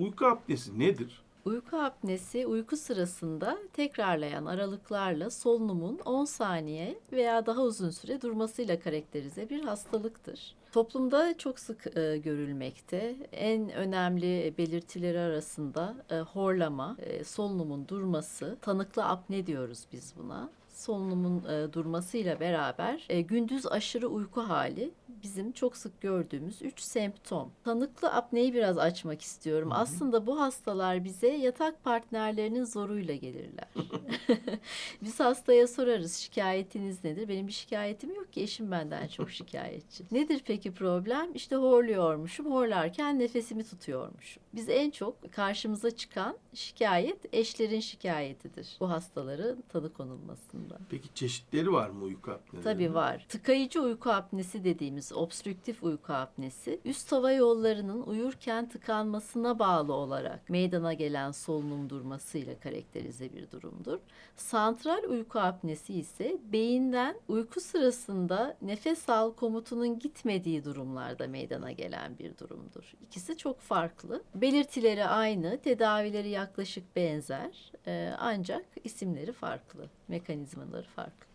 Uyku apnesi nedir? Uyku apnesi uyku sırasında tekrarlayan aralıklarla solunumun 10 saniye veya daha uzun süre durmasıyla karakterize bir hastalıktır. Toplumda çok sık e, görülmekte. En önemli belirtileri arasında e, horlama, e, solunumun durması, tanıklı apne diyoruz biz buna. Solunumun e, durmasıyla beraber e, gündüz aşırı uyku hali bizim çok sık gördüğümüz 3 semptom. Tanıklı apneyi biraz açmak istiyorum. Aslında bu hastalar bize yatak partnerlerinin zoruyla gelirler. Biz hastaya sorarız şikayetiniz nedir? Benim bir şikayetim yok ki eşim benden çok şikayetçi. Nedir peki problem? İşte horluyormuşum. Horlarken nefesimi tutuyormuşum. Biz en çok karşımıza çıkan şikayet eşlerin şikayetidir. Bu hastaların tanı konulmasında. Peki çeşitleri var mı uyku apnelerinin? Tabii var. Tıkayıcı uyku apnesi dediğimiz obstrüktif uyku apnesi üst hava yollarının uyurken tıkanmasına bağlı olarak meydana gelen solunum durmasıyla karakterize bir durumdur. Santral uyku apnesi ise beyinden uyku sırasında nefes al komutunun gitmediği durumlarda meydana gelen bir durumdur. İkisi çok farklı. Belirtileri aynı, tedavileri yaklaşık benzer. Ancak isimleri farklı, mekanizmaları farklı.